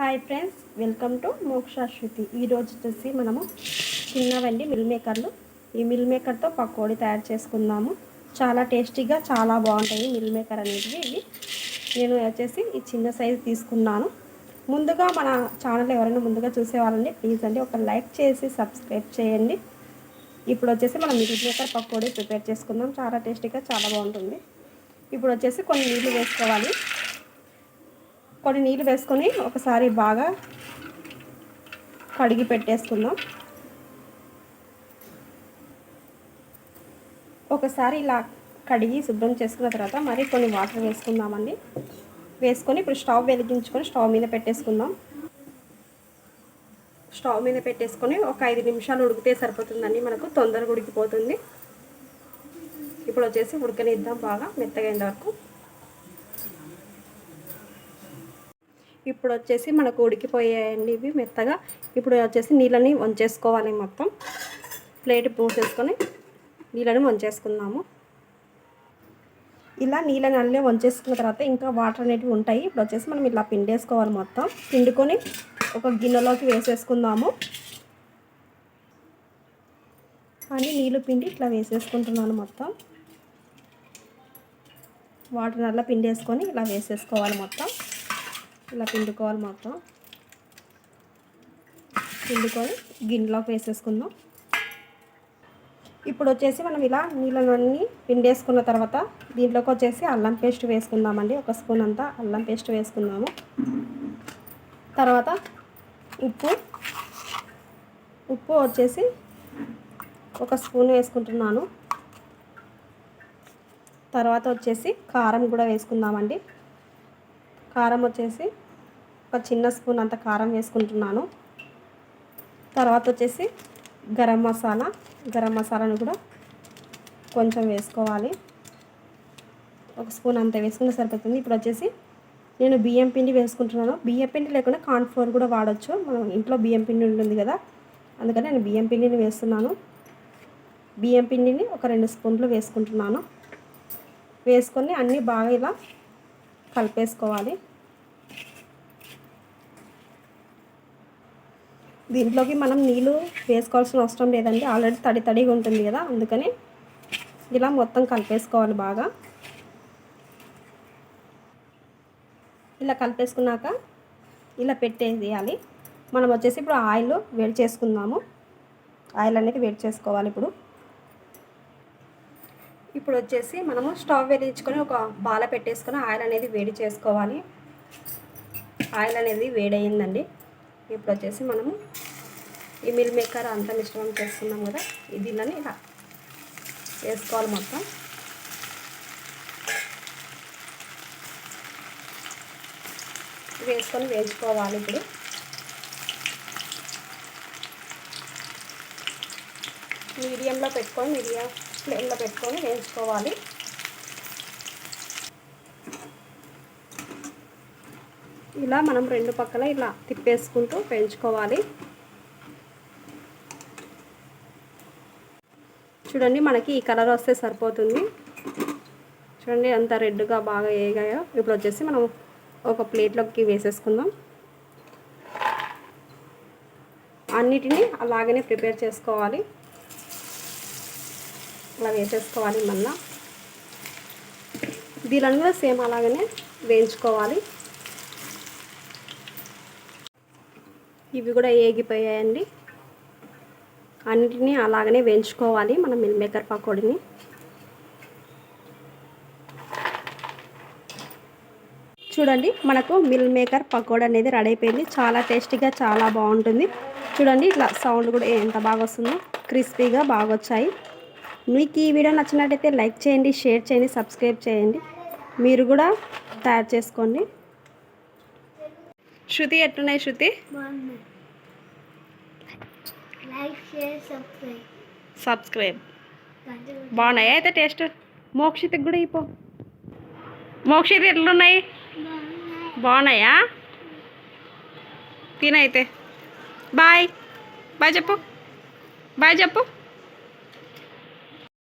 Hi friends welcome to మోక్ష శృతి. ఈరోజు వచ్చేసి మనము చిన్నవండి మిల్ మేకర్లు. ఈ మిల్ మేకర్తో పకోడీ తయారు చేసుకుందాము. చాలా టేస్టీగా చాలా బాగుంటాయి మిల్ మేకర్ అనేది ఇవి. నేను వచ్చేసి ఈ చిన్న సైజు తీసుకున్నాను. ముందుగా మన ఛానల్ ఎవరైనా ముందుగా చూసేవాళ్ళండి ప్లీజ్ అండి ఒక లైక్ చేసి సబ్స్క్రైబ్ చేయండి. ఇప్పుడు వచ్చేసి మనం మిల్ మేకర్ పకోడీ ప్రిపేర్ చేసుకుందాం. చాలా టేస్టీగా చాలా బాగుంటుంది. ఇప్పుడు వచ్చేసి కొన్ని నీళ్ళు వేసుకోవాలి. కొన్ని నీళ్ళు వేసుకొని ఒకసారి బాగా కడిగి పెట్టేసుకుందాం. ఒకసారి ఇలా కడిగి శుభ్రం చేసుకున్న తర్వాత మరి కొన్ని వాటర్ వేసుకుందామండి. వేసుకొని ఇప్పుడు స్టవ్ వెలిగించుకొని స్టవ్ మీద పెట్టేసుకుందాం. స్టవ్ మీద పెట్టేసుకొని ఒక ఐదు నిమిషాలు ఉడికితే సరిపోతుందండి. మనకు తొందరగా ఉడికిపోతుంది. ఇప్పుడు వచ్చేసి ఉడకనిద్దాం బాగా మెత్తగైన వరకు. ఇప్పుడు వచ్చేసి మనకు ఉడికిపోయాయండి ఇవి మెత్తగా. ఇప్పుడు వచ్చేసి నీళ్ళని వంచేసుకోవాలి మొత్తం. ప్లేట్ పోసేసుకొని నీళ్ళని వంచేసుకుందాము. ఇలా నీళ్ళని అల్లే వంచేసుకున్న తర్వాత ఇంకా వాటర్ అనేటివి ఉంటాయి. ఇప్పుడు వచ్చేసి మనం ఇలా పిండేసుకోవాలి మొత్తం. పిండుకొని ఒక గిన్నెలోకి వేసేసుకుందాము. అని నీళ్ళు పిండి ఇట్లా వేసేసుకుంటున్నాను మొత్తం. వాటర్ నల్ల పిండేసుకొని ఇలా వేసేసుకోవాలి మొత్తం. ఇలా పిండుకోవాలి మొత్తం పిండుకొని గిన్నెలోకి వేసేసుకుందాం. ఇప్పుడు వచ్చేసి మనం ఇలా నీళ్ళన్నీ పిండేసుకున్న తర్వాత దీంట్లోకి వచ్చేసి అల్లం పేస్ట్ వేసుకుందామండి. ఒక స్పూన్ అంతా అల్లం పేస్ట్ వేసుకుందాము. తర్వాత ఉప్పు ఉప్పు వచ్చేసి ఒక స్పూన్ వేసుకుంటున్నాను. తర్వాత వచ్చేసి కారం కూడా వేసుకుందామండి. కారం వచ్చేసి ఒక చిన్న స్పూన్ అంత కారం వేసుకుంటున్నాను. తర్వాత వచ్చేసి గరం మసాలా గరం మసాలాను కూడా కొంచెం వేసుకోవాలి. ఒక స్పూన్ అంత వేసుకుంటే సరిపోతుంది. ఇప్పుడు వచ్చేసి నేను బియ్యం పిండి వేసుకుంటున్నాను. బియ్యం పిండి లేకుండా కార్న్ఫ్లోర్ కూడా వాడచ్చు. మనం ఇంట్లో బియ్యం పిండి ఉంటుంది కదా అందుకని నేను బియ్యం పిండిని వేస్తున్నాను. బియ్యం పిండిని ఒక రెండు స్పూన్లు వేసుకుంటున్నాను. వేసుకొని అన్నీ బాగా ఇలా కలిపేసుకోవాలి. దీంట్లోకి మనం నీళ్ళు వేసుకోవాల్సిన అవసరం లేదండి. ఆల్రెడీ తడి తడిగా ఉంటుంది కదా అందుకని ఇలా మొత్తం కలిపేసుకోవాలి బాగా. ఇలా కలిపేసుకున్నాక ఇలా పెట్టేసేయాలి. మనం వచ్చేసి ఇప్పుడు ఆయిల్ వేడి చేసుకుందాము. ఆయిల్ అనేది వేడి చేసుకోవాలి ఇప్పుడు. ఇప్పుడు వచ్చేసి మనము స్టవ్ వెలిగించుకొని ఒక బాల పెట్టేసుకొని ఆయిల్ అనేది వేడి చేసుకోవాలి. ఆయిల్ అనేది వేడయిందండి. ఇప్పుడు వచ్చేసి మనము ఈ మిల్ మేకర్ అంతా మిశ్రమం చేసుకున్నాం కదా దీన్ని ఇలా వేసుకోవాలి మొత్తం. వేసుకొని వేయించుకోవాలి ఇప్పుడు. మీడియంలో పెట్టుకొని మీడియం ఫ్లేమ్లో పెట్టుకొని వేయించుకోవాలి. ఇలా మనం రెండు పక్కల ఇలా తిప్పేసుకుంటూ పెంచుకోవాలి. చూడండి మనకి ఈ కలర్ వస్తే సరిపోతుంది. చూడండి అంత రెడ్గా బాగా వేగాయో ఇప్పుడు వచ్చేసి మనం ఒక ప్లేట్లోకి వేసేసుకుందాం. అన్నిటినీ అలాగనే ప్రిపేర్ చేసుకోవాలి. అలా వేసేసుకోవాలి మళ్ళా దీనిని కూడా సేమ్ అలాగనే వేయించుకోవాలి. ఇవి కూడా ఏగిపోయాయండి. అన్నిటినీ అలాగనే వేయించుకోవాలి మనం మిల్ మేకర్ పకోడీని. చూడండి మనకు మిల్ మేకర్ పకోడా అనేది రెడీ అయిపోయింది. చాలా టేస్టీగా చాలా బాగుంటుంది. చూడండి ఇట్లా సౌండ్ కూడా ఎంత బాగా వస్తుందో. క్రిస్పీగా బాగా వచ్చాయి మీకు ఈ వీడియో నచ్చినట్టయితే లైక్ చేయండి షేర్ చేయండి సబ్స్క్రైబ్ చేయండి. మీరు కూడా తయారు చేసుకోండి. శృతి ఎట్లున్నాయి శృతి? సబ్స్క్రైబ్. బాగున్నాయి? అయితే టేస్ట్. మోక్షితకి కూడా ఇపో మోక్షిత ఎట్లున్నాయి? బాగున్నాయా? తినైతే. బాయ్. బాయ్ చెప్పు. బాయ్ చెప్పు.